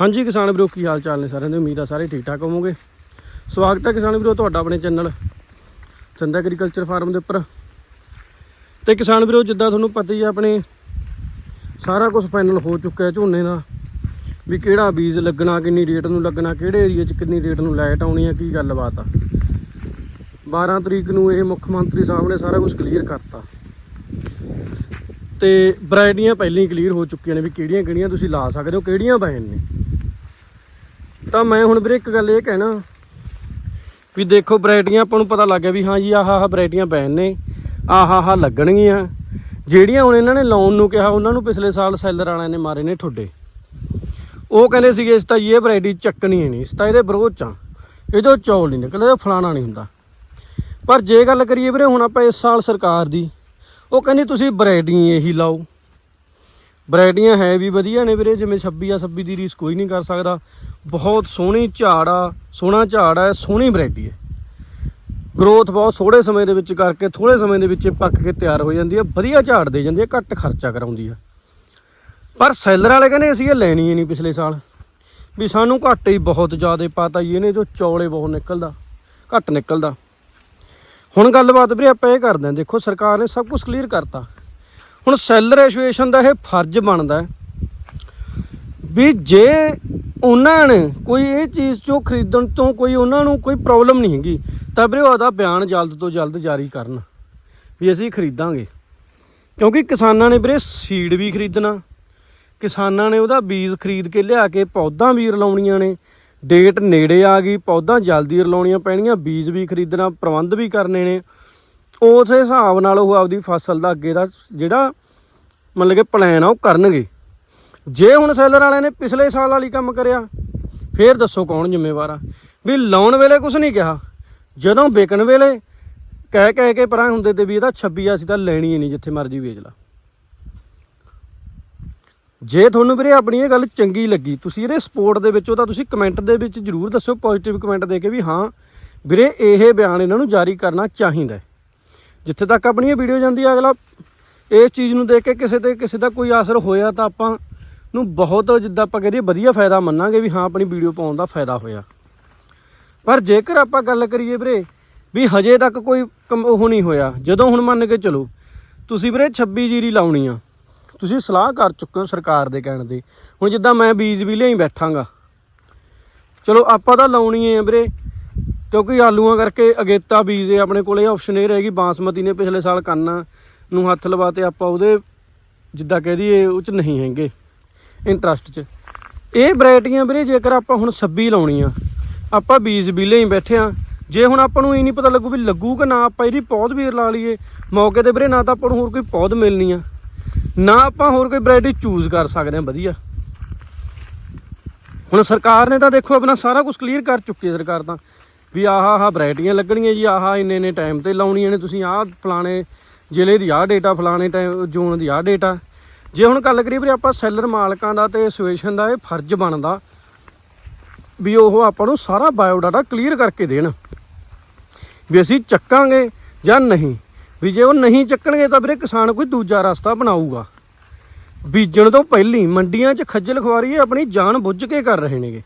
ਹਾਂਜੀ ਕਿਸਾਨ ਵੀਰੋ, ਕੀ ਹਾਲ ਚਾਲ ਨੇ ਸਾਰਿਆਂ ਦੇ? ਉਮੀਦ ਆ ਸਾਰੇ ਠੀਕ ਠਾਕ ਹੋਵੋਗੇ। ਸਵਾਗਤ ਹੈ ਕਿਸਾਨ ਵੀਰੋ, ਤੁਹਾਡਾ ਆਪਣੇ ਚੈਨਲ ਚੰਦਾ ਐਗਰੀਕਲਚਰ ਫਾਰਮ ਦੇ ਉੱਪਰ। ਤੇ ਕਿਸਾਨ ਵੀਰੋ, ਜਿੱਦਾਂ ਤੁਹਾਨੂੰ ਪਤਾ ਹੀ ਆ, ਆਪਣੇ ਸਾਰਾ ਕੁਝ ਫਾਈਨਲ ਹੋ ਚੁੱਕਾ ਹੈ ਝੋਨੇ ਦਾ। ਵੀ ਕਿਹੜਾ ਬੀਜ ਲੱਗਣਾ, ਕਿੰਨੀ ਰੇਟ ਨੂੰ ਲੱਗਣਾ, ਕਿਹੜੇ ਏਰੀਆ 'ਚ ਕਿੰਨੀ ਰੇਟ ਨੂੰ ਲਾਈਟ ਆਉਣੀ ਆ, ਕੀ ਗੱਲਬਾਤ ਆ। 12 ਤਰੀਕ ਨੂੰ ਇਹ ਮੁੱਖ ਮੰਤਰੀ ਸਾਹਿਬ ਨੇ ਸਾਰਾ ਕੁਝ ਕਲੀਅਰ ਕਰਤਾ। ਤੇ ਵੈਰਾਈਟੀਆਂ ਪਹਿਲਾਂ ਹੀ ਕਲੀਅਰ ਹੋ ਚੁੱਕੀਆਂ ਨੇ ਵੀ ਕਿਹੜੀਆਂ ਕਿਹੜੀਆਂ ਤੁਸੀਂ ਲਾ ਸਕਦੇ ਹੋ, ਕਿਹੜੀਆਂ ਬੈਨ ਨੇ। ਤਾਂ ਮੈਂ ਹੁਣ ਵੀਰੇ ਇੱਕ ਗੱਲ ਇਹ ਕਹਿਣਾ ਵੀ ਦੇਖੋ ਵੈਰਾਈਟੀਆਂ ਆਪਾਂ ਨੂੰ ਪਤਾ ਲੱਗ ਗਿਆ ਵੀ ਹਾਂ ਜੀ ਆਹ ਆਹ ਵੈਰਾਈਟੀਆਂ ਬੈਨ ਨੇ, ਆਹ ਆਹ ਲੱਗਣਗੀਆਂ। ਜਿਹੜੀਆਂ ਹੁਣ ਇਹਨਾਂ ਨੇ ਲਾਉਣ ਨੂੰ ਕਿਹਾ, ਉਹਨਾਂ ਨੂੰ ਪਿਛਲੇ ਸਾਲ ਸੈਲਰ ਵਾਲਿਆਂ ਨੇ ਮਾਰੇ ਨੇ ਠੁੱਡੇ। ਉਹ ਕਹਿੰਦੇ ਸੀਗੇ, ਇਸ ਤਾਂ ਇਹ ਵੈਰਾਈਟੀ ਚੱਕਣੀ ਹੀ ਨਹੀਂ, ਇਸ ਤਾਂ ਇਹਦੇ ਵਿਰੋਧ ਚ ਆ। ਚੌਲ ਨਹੀਂ ਨਿਕਲਦਾ, ਇਹ ਫਲਾਣਾ ਨਹੀਂ ਹੁੰਦਾ। ਪਰ ਜੇ ਗੱਲ ਕਰੀਏ ਵੀਰੇ, ਹੁਣ ਆਪਾਂ ਇਸ ਸਾਲ ਸਰਕਾਰ ਦੀ, ਉਹ ਕਹਿੰਦੀ ਤੁਸੀਂ ਵੈਰਾਈਟੀਆਂ ਇਹੀ ਲਾਓ। ਵੈਰਾਈਟੀਆਂ ਹੈ ਵੀ ਵਧੀਆ ਨੇ ਵੀਰੇ, ਜਿਵੇਂ 26 ਆ 26 ਦੀ ਰੀਸ ਕੋਈ ਨਹੀਂ ਕਰ ਸਕਦਾ। ਬਹੁਤ ਸੋਹਣੀ ਝਾੜ ਆ, ਸੋਹਣਾ ਝਾੜ ਆ, ਸੋਹਣੀ ਵੈਰਾਈਟੀ ਹੈ। ਗਰੋਥ ਬਹੁਤ ਥੋੜੇ ਸਮੇਂ ਦੇ ਵਿੱਚ ਕਰਕੇ ਥੋੜੇ ਸਮੇਂ ਦੇ ਵਿੱਚ ਪੱਕ ਕੇ ਤਿਆਰ ਹੋ ਜਾਂਦੀ ਹੈ, ਵਧੀਆ ਝਾੜ ਦੇ ਜਾਂਦੀ ਹੈ, ਘੱਟ ਖਰਚਾ ਕਰਾਉਂਦੀ ਹੈ। ਪਰ ਸੈਲਰ ਵਾਲੇ ਕਹਿੰਦੇ ਅਸੀਂ ਇਹ ਲੈਣੀ ਹੀ ਨਹੀਂ ਪਿਛਲੇ ਸਾਲ। ਵੀ ਸਾਨੂੰ ਘੱਟ ਹੀ ਬਹੁਤ ਜ਼ਿਆਦਾ ਪਤਾ ਹੀ ਇਹਨੇ, ਜੋ ਚੌਲੇ ਬਹੁਤ ਨਿਕਲਦਾ, ਘੱਟ ਨਿਕਲਦਾ। ਹੁਣ ਗੱਲਬਾਤ ਵੀਰੇ ਆਪਾਂ ਇਹ ਕਰਦੇ ਹਾਂ, ਦੇਖੋ ਸਰਕਾਰ ਨੇ ਸਭ ਕੁਝ ਕਲੀਅਰ ਕਰਤਾ। ਹੁਣ ਸੈਲਰ ਐਸੋਸੀਏਸ਼ਨ ਦਾ ਇਹ ਫਰਜ਼ ਬਣਦਾ ਹੈ ਵੀ ਜੇ ਉਹਨਾਂ ਨੇ ਕੋਈ ਇਹ ਚੀਜ਼ ਚੋਂ ਖਰੀਦਣ ਤੋਂ ਕੋਈ ਉਹਨਾਂ ਨੂੰ ਕੋਈ ਪ੍ਰੋਬਲਮ ਨਹੀਂ ਹੈਗੀ, ਤਾਂ ਵੀਰੇ ਉਹਦਾ ਬਿਆਨ ਜਲਦ ਤੋਂ ਜਲਦ ਜਾਰੀ ਕਰਨ ਵੀ ਅਸੀਂ ਖਰੀਦਾਂਗੇ। ਕਿਉਂਕਿ ਕਿਸਾਨਾਂ ਨੇ ਵੀਰੇ ਸੀਡ ਵੀ ਖਰੀਦਣਾ, ਕਿਸਾਨਾਂ ਨੇ ਉਹਦਾ ਬੀਜ ਖਰੀਦ ਕੇ ਲਿਆ ਕੇ ਪੌਦਾਂ ਵੀ ਰਲਾਉਣੀਆਂ ਨੇ ਡੇਟ ਨੇੜੇ ਆ ਗਈ ਪੌਦਾਂ ਜਲਦੀ ਰਲਾਉਣੀਆਂ ਪੈਣੀਆਂ, ਬੀਜ ਵੀ ਖਰੀਦਣਾ, ਪ੍ਰਬੰਧ ਵੀ ਕਰਨੇ ਨੇ। ਉਸ ਹਿਸਾਬ ਨਾਲ ਉਹ ਆਪਦੀ ਫਸਲ ਦਾ ਅੱਗੇ ਦਾ ਜਿਹੜਾ ਮਤਲਬ ਕਿ ਪਲਾਨ ਆ ਉਹ ਕਰਨਗੇ। ਜੇ ਹੁਣ ਸੈਲਰ ਵਾਲਿਆਂ ਨੇ ਪਿਛਲੇ ਸਾਲ ਵਾਲੀ ਕੰਮ ਕਰਿਆ, ਫੇਰ ਦੱਸੋ ਕੌਣ ਜ਼ਿੰਮੇਵਾਰ ਆ? ਵੀ ਲਾਉਣ ਵੇਲੇ ਕੁਝ ਨਹੀਂ ਕਿਹਾ। ਜਦੋਂ ਵਿਕਣ ਵੇਲੇ ਕਹਿ ਕਹਿ ਕੇ ਪਰਾਂ ਹੁੰਦੇ ਤੇ ਵੀ ਇਹਦਾ 26 ਅਸੀਂ ਤਾਂ ਲੈਣੀ ਹੀ ਨਹੀਂ, ਜਿੱਥੇ ਮਰਜ਼ੀ ਵੇਚ ਲਾ। ਜੇ ਤੁਹਾਨੂੰ ਵੀਰੇ ਆਪਣੀ ਇਹ ਗੱਲ ਚੰਗੀ ਲੱਗੀ, ਤੁਸੀਂ ਇਹਦੇ ਸਪੋਰਟ ਦੇ ਵਿੱਚ ਉਹਦਾ ਤੁਸੀਂ ਕਮੈਂਟ ਦੇ ਵਿੱਚ ਜਰੂਰ ਦੱਸਿਓ ਪੋਜ਼ਿਟਿਵ ਕਮੈਂਟ ਦੇ ਕੇ ਵੀ ਹਾਂ, ਵੀਰੇ ਇਹ ਬਿਆਨ ਇਹਨਾਂ ਨੂੰ ਜਾਰੀ ਕਰਨਾ ਚਾਹੀਦਾ ਹੈ। ਜਿੱਥੇ ਤੱਕ ਆਪਣੀ ਇਹ ਵੀਡੀਓ ਜਾਂਦੀ ਹੈ ਅਗਲਾ ਇਸ ਚੀਜ਼ ਨੂੰ ਦੇਖ ਕੇ ਕਿਸੇ ਤੇ ਕਿਸੇ ਦਾ ਕੋਈ ਅਸਰ ਹੋਇਆ ਤਾਂ ਆਪਾਂ ਨੂੰ ਬਹੁਤ ਜਿੱਦਾਂ ਆਪਾਂ ਕਰੀਏ ਵਧੀਆ ਫਾਇਦਾ ਮੰਨਾਂਗੇ ਵੀ ਹਾਂ, ਆਪਣੀ ਵੀਡੀਓ ਪਾਉਣ ਦਾ ਫਾਇਦਾ ਹੋਇਆ। ਪਰ ਜੇਕਰ ਆਪਾਂ ਗੱਲ ਕਰੀਏ ਵੀਰੇ ਵੀ ਹਜੇ ਤੱਕ ਕੋਈ ਕਮ- ਉਹ ਨਹੀਂ ਹੋਇਆ, ਜਦੋਂ ਹੁਣ ਮੰਨ ਕੇ ਚਲੋ, ਤੁਸੀਂ ਵੀਰੇ 26 ਜੀਰੀ ਲਾਉਣੀ ਆ, ਤੁਸੀਂ ਸਲਾਹ ਕਰ ਚੁੱਕੇ ਹੋ ਸਰਕਾਰ ਦੇ ਕਹਿਣ ਦੇ ਹੁਣ ਜਿੱਦਾਂ ਮੈਂ ਬੀਜ ਵੀ ਲਿਆਈ ਬੈਠਾਂਗਾ। ਚਲੋ ਆਪਾਂ ਤਾਂ ਲਾਉਣੀ ਹੈ ਵੀਰੇ। ਕਿਉਂਕਿ ਆਲੂਆਂ ਕਰਕੇ ਅਗੇਤਾ ਬੀਜ ਹੈ ਆਪਣੇ ਕੋਲੇ ਆਪਸ਼ਨ ਇਹ ਰਹੇਗੀ, ਬਾਸਮਤੀ ਨੇ ਪਿਛਲੇ ਸਾਲ ਕੰਨਾ ਨੂੰ ਹੱਥ ਲਵਾ ਲਵਾਤੇ ਆਪਾਂ ਉਹਦੇ ਜਿੱਦਾਂ ਕਹਿ ਦਈਏ ਉਹ ਚ ਨਹੀਂ ਹੈਗੇ ਇੰਟਰਸਟ ਚ। ਇਹ ਵੈਰਾਈਟੀਆਂ ਵੀਰੇ ਜੇਕਰ ਆਪਾਂ ਹੁਣ 26 ਲਾਉਣੀਆਂ, ਆਪਾਂ ਬੀਜ ਬੀਲੇ ਹੀ ਬੈਠੇ ਆ। ਜੇ ਹੁਣ ਆਪਾਂ ਨੂੰ ਇਹ ਨਹੀਂ ਪਤਾ ਲੱਗੂ ਵੀ ਲੱਗੂ ਕਿ ਨਾ, ਆਪਾਂ ਇਹਦੀ ਪੌਦ ਵੀ ਲਾ ਲਈਏ। ਮੌਕੇ ਤੇ ਵੀਰੇ ਨਾ ਤਾਂ ਆਪਾਂ ਨੂੰ ਹੋਰ ਕੋਈ ਪੌਦ ਮਿਲਣੀ ਆ, ਨਾ ਆਪਾਂ ਹੋਰ ਕੋਈ ਵੈਰਾਈਟੀ ਚੂਜ਼ ਕਰ ਸਕਦੇ ਆ, ਵਧੀਆ। ਹੁਣ ਸਰਕਾਰ ਨੇ ਤਾਂ ਦੇਖੋ ਆਪਣਾ ਸਾਰਾ ਕੁਝ ਕਲੀਅਰ ਕਰ ਚੁੱਕੀ ਹੈ ਸਰਕਾਰ ਤਾਂ। ਵੀ ਆਹ ਆਹ ਵੈਰਾਈਟੀਆਂ ਲੱਗਣੀਆਂ ਜੀ, ਆਹ ਇੰਨੇ ਇੰਨੇ ਟਾਈਮ ਤੇ ਲਾਉਣੀਆਂ ਨੇ। ਤੁਸੀਂ ਆਹ ਫਲਾਣੇ ਜ਼ਿਲ੍ਹੇ ਦੀ ਆਹ ਡੇਟਾ ਫਲਾਣੇ ਟਾਈਮ ਜ਼ੋਨ ਦੀ ਆਹ ਡੇਟਾ ਜੇ ਹੁਣ ਗੱਲ ਕਰੀਏ ਵੀ ਆਪਾਂ ਸੈਲਰ ਮਾਲਕਾਂ ਦਾ ਤੇ ਐਸੋਸੀਏਸ਼ਨ ਦਾ, ਇਹ ਫਰਜ਼ ਬਣਦਾ ਵੀ ਉਹ ਆਪਾਂ ਨੂੰ ਸਾਰਾ ਬਾਇਓਡਾਟਾ ਕਲੀਅਰ ਕਰਕੇ ਦੇਣ। ਵੀ ਅਸੀਂ ਚੱਕਾਂਗੇ ਜਾਂ ਨਹੀਂ। ਵੀ ਜੇ ਉਹ ਨਹੀਂ ਚੱਕਣਗੇ ਤਾਂ ਵੀਰੇ ਕਿਸਾਨ ਕੋਈ ਦੂਜਾ ਰਸਤਾ ਬਣਾਊਗਾ। ਬੀਜਣ ਤੋਂ ਪਹਿਲੀ ਮੰਡੀਆਂ 'ਚ ਖੱਜਲ ਖੁਆਰੀ ਆਪਣੀ ਜਾਨ ਬੁੱਝ ਕੇ ਕਰ ਰਹੇ ਨੇਗੇ।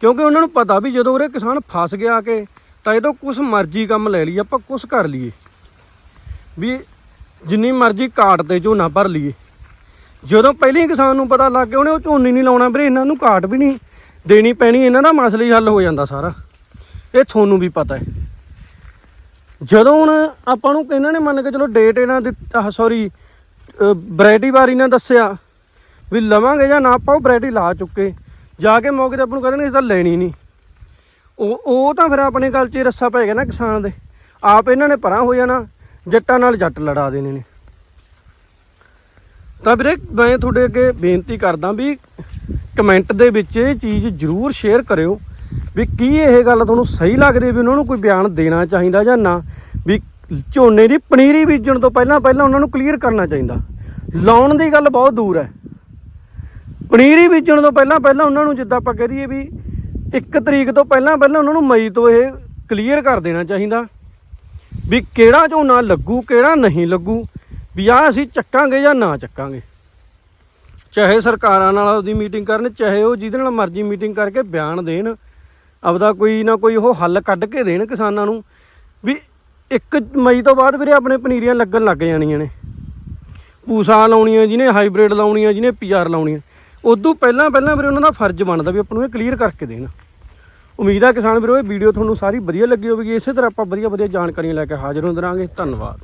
ਕਿਉਂਕਿ ਉਹਨਾਂ ਨੂੰ ਪਤਾ ਵੀ ਜਦੋਂ ਉਰੇ ਕਿਸਾਨ ਫਸ ਗਿਆ ਕਿ, ਤਾਂ ਇਹ ਤੋਂ ਕੁਛ ਮਰਜ਼ੀ ਕੰਮ ਲੈ ਲਈ ਆਪਾਂ ਕੁਛ ਕਰ ਲਈਏ। ਵੀ ਜਿੰਨੀ ਮਰਜ਼ੀ ਕਾਟ ਤੇ ਝੋਨਾ ਭਰ ਲਈਏ। ਜਦੋਂ ਪਹਿਲੀ ਕਿਸਾਨ ਨੂੰ ਪਤਾ ਲੱਗ ਗਿਆ, ਉਹਨੇ ਉਹ ਝੋਨੇ ਨਹੀਂ ਲਾਉਣਾ ਵੀਰੇ, ਇਹਨਾਂ ਨੂੰ ਕਾਟ ਵੀ ਨਹੀਂ ਦੇਣੀ ਪੈਣੀ, ਇਹਨਾਂ ਦਾ ਮਸਲਾ ਹੀ ਹੱਲ ਹੋ ਜਾਂਦਾ ਸਾਰਾ। ਇਹ ਤੁਹਾਨੂੰ ਵੀ ਪਤਾ ਹੈ। ਜਦੋਂ ਹੁਣ ਆਪਾਂ ਨੂੰ ਇਹਨਾਂ ਨੇ ਮੰਨ ਕੇ ਚਲੋ ਡੇਟ ਇਹਨਾਂ ਦਿੱਤਾ ਆਹ ਸੌਰੀ ਵੈਰਾਈਟੀ ਬਾਰੇ ਇਹਨਾਂ ਦੱਸਿਆ, ਵੀ ਲਵਾਂਗੇ ਜਾਂ ਨਾ, ਆਪਾਂ ਉਹ ਵੈਰਾਈਟੀ ਲਾ ਚੁੱਕੇ। ਜਾ ਕੇ ਮੌਕੇ ਤੇ ਆਪਾਂ ਨੂੰ ਕਹਿੰਦੇ ਇਸ ਤਾਂ ਲੈਣੀ ਨਹੀਂ। ਉਹ ਉਹ ਤਾਂ ਫਿਰ ਆਪਣੇ ਗੱਲ 'ਚ ਰੱਸਾ ਪੈ ਗਿਆ ਨਾ ਕਿਸਾਨ ਦੇ। ਆਪ ਇਹਨਾਂ ਨੇ ਪਰਾਂ ਹੋ ਜਾਣਾ, ਜੱਟਾਂ ਨਾਲ ਜੱਟ ਲੜਾ ਦੇਣੇ ਨੇ। ਤਾਂ ਵੀਰੇ, ਮੈਂ ਤੁਹਾਡੇ ਅੱਗੇ ਬੇਨਤੀ ਕਰਦਾ ਵੀ ਕਮੈਂਟ ਦੇ ਵਿੱਚ ਇਹ ਚੀਜ਼ ਜ਼ਰੂਰ ਸ਼ੇਅਰ ਕਰਿਓ ਵੀ ਕੀ ਇਹ ਗੱਲ ਤੁਹਾਨੂੰ ਸਹੀ ਲੱਗਦੀ ਵੀ ਉਹਨਾਂ ਨੂੰ ਕੋਈ ਬਿਆਨ ਦੇਣਾ ਚਾਹੀਦਾ ਜਾਂ ਨਾ। ਵੀ ਝੋਨੇ ਦੀ ਪਨੀਰੀ ਬੀਜਣ ਤੋਂ ਪਹਿਲਾਂ ਪਹਿਲਾਂ ਉਹਨਾਂ ਨੂੰ ਕਲੀਅਰ ਕਰਨਾ ਚਾਹੀਦਾ। ਲਾਉਣ ਦੀ ਗੱਲ ਬਹੁਤ ਦੂਰ ਹੈ। ਪਨੀਰੀ ਬੀਜਣ ਤੋਂ ਪਹਿਲਾਂ ਪਹਿਲਾਂ ਉਹਨਾਂ ਨੂੰ ਜਿੱਦਾਂ ਆਪਾਂ ਕਹਿ ਦਈਏ ਵੀ 1 ਤਰੀਕ ਤੋਂ ਪਹਿਲਾਂ ਪਹਿਲਾਂ ਉਹਨਾਂ ਨੂੰ ਮਈ ਤੋਂ ਇਹ ਕਲੀਅਰ ਕਰ ਦੇਣਾ ਚਾਹੀਦਾ ਵੀ ਕਿਹੜਾ ਝੋਨਾ ਲੱਗੂ, ਕਿਹੜਾ ਨਹੀਂ ਲੱਗੂ, ਵੀ ਆ ਅਸੀਂ ਚੱਕਾਂਗੇ ਜਾਂ ਨਾ ਚੱਕਾਂਗੇ। ਚਾਹੇ ਸਰਕਾਰਾਂ ਨਾਲ ਉਹਦੀ ਮੀਟਿੰਗ ਕਰਨ, ਚਾਹੇ ਉਹ ਜਿਹਦੇ ਨਾਲ ਮਰਜ਼ੀ ਮੀਟਿੰਗ ਕਰਕੇ ਬਿਆਨ ਦੇਣ, ਆਪਦਾ ਕੋਈ ਨਾ ਕੋਈ ਉਹ ਹੱਲ ਕੱਢ ਕੇ ਦੇਣ ਕਿਸਾਨਾਂ ਨੂੰ, ਵੀ 1 ਮਈ ਤੋਂ ਬਾਅਦ ਵੀਰੇ ਆਪਣੇ ਪਨੀਰੀਆਂ ਲੱਗਣ ਲੱਗ ਜਾਣੀਆਂ ਨੇ। ਪੂਸਾ ਲਾਉਣੀਆਂ ਜਿਹਨੇ, ਹਾਈਬ੍ਰਿਡ ਲਾਉਣੀਆਂ ਜਿਹਨੇ ਪੀਆਰ ਲਾਉਣੀਆਂ। ਉਦੋਂ ਪਹਿਲਾਂ ਪਹਿਲਾਂ ਵੀਰੇ ਉਹਨਾਂ ਦਾ ਫਰਜ਼ ਬਣਦਾ ਵੀ ਆਪਾਂ ਨੂੰ ਇਹ ਕਲੀਅਰ ਕਰਕੇ ਦੇਣ। ਉਮੀਦ ਹੈ ਕਿਸਾਨ ਵੀਰੋ, ਇਹ ਵੀਡੀਓ ਤੁਹਾਨੂੰ ਸਾਰੀ ਵਧੀਆ ਲੱਗੀ ਹੋਵੇਗੀ। ਇਸੇ ਤਰ੍ਹਾਂ ਆਪਾਂ ਵਧੀਆ ਵਧੀਆ ਜਾਣਕਾਰੀਆਂ ਲੈ ਕੇ ਹਾਜ਼ਰ ਹੁੰਦੇ ਰਹਾਂਗੇ ਧੰਨਵਾਦ।